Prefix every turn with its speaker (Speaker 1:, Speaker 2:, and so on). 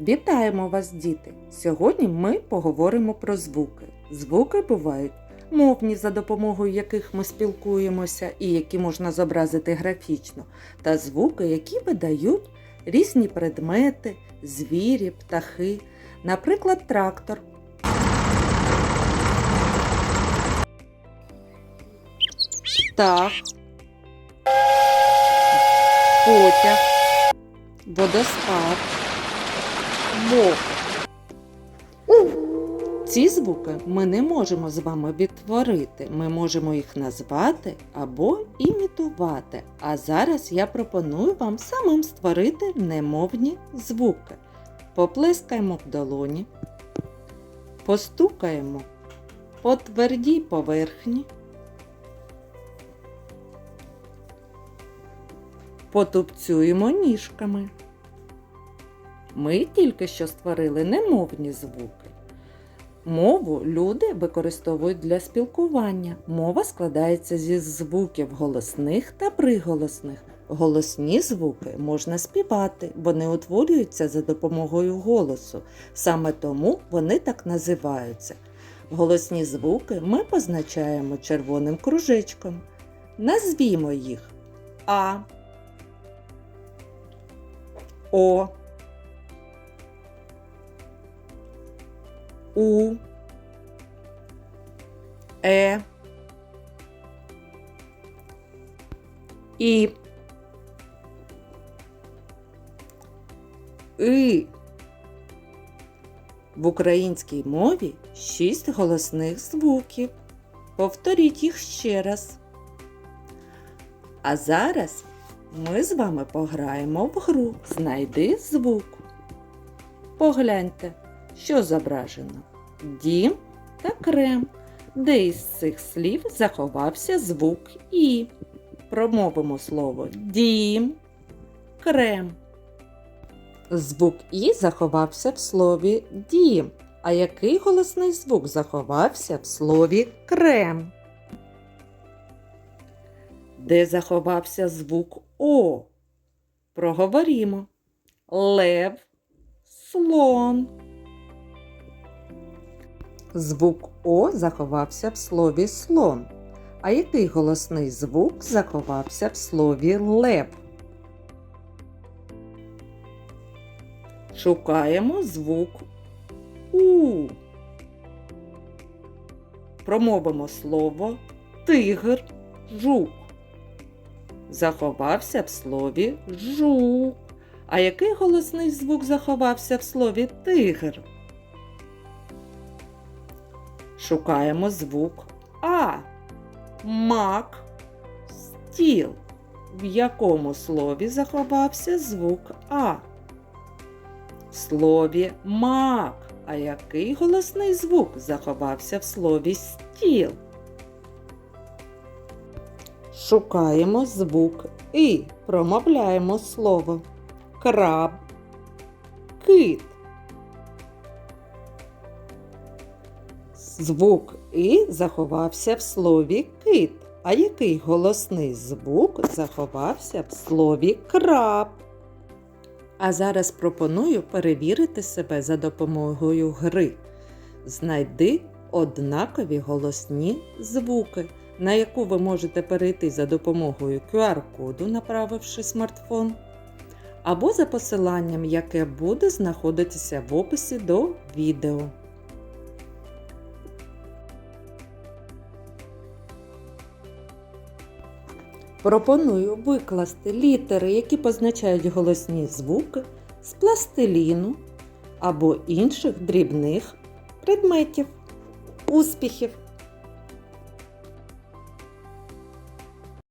Speaker 1: Вітаємо вас, діти! Сьогодні ми поговоримо про звуки. Звуки бувають мовні, за допомогою яких ми спілкуємося і які можна зобразити графічно, та звуки, які видають різні предмети, звірі, птахи, наприклад, трактор. Птах, потяг, водоспад, вовк. Ці звуки ми не можемо з вами відтворити. Ми можемо їх назвати або імітувати. А зараз я пропоную вам самим створити немовні звуки. Поплескаємо в долоні, постукаємо по твердій поверхні, потупцюємо ніжками. Ми тільки що створили немовні звуки. Мову люди використовують для спілкування. Мова складається зі звуків голосних та приголосних. Голосні звуки можна співати, вони утворюються за допомогою голосу. Саме тому вони так називаються. Голосні звуки ми позначаємо червоним кружечком. Назвімо їх А, О. У, Е, І, И. В українській мові шість голосних звуків. Повторіть їх ще раз. А зараз ми з вами пограємо в гру Знайди звук. Погляньте, що зображено? Дім та крем. Де із цих слів заховався звук І. Промовимо слово дім, крем. Звук І заховався в слові дім. А який голосний звук заховався в слові крем? Де заховався звук О? Проговорімо. Лев, слон. Звук О заховався в слові слон. А який голосний звук заховався в слові лев? Шукаємо звук У. Промовимо слово тигр, жук. Заховався в слові жук. А який голосний звук заховався в слові тигр? Шукаємо звук А. Мак. Стіл. В якому слові заховався звук А? В слові мак. А який голосний звук заховався в слові стіл? Шукаємо звук І. Промовляємо слово краб, кит. Звук І заховався в слові кит. А який голосний звук заховався в слові краб? А зараз пропоную перевірити себе за допомогою гри. Знайди однакові голосні звуки, на яку ви можете перейти за допомогою QR-коду, направивши смартфон, або за посиланням, яке буде знаходитися в описі до відео. Пропоную викласти літери, які позначають голосні звуки з пластиліну або інших дрібних предметів. Успіхів!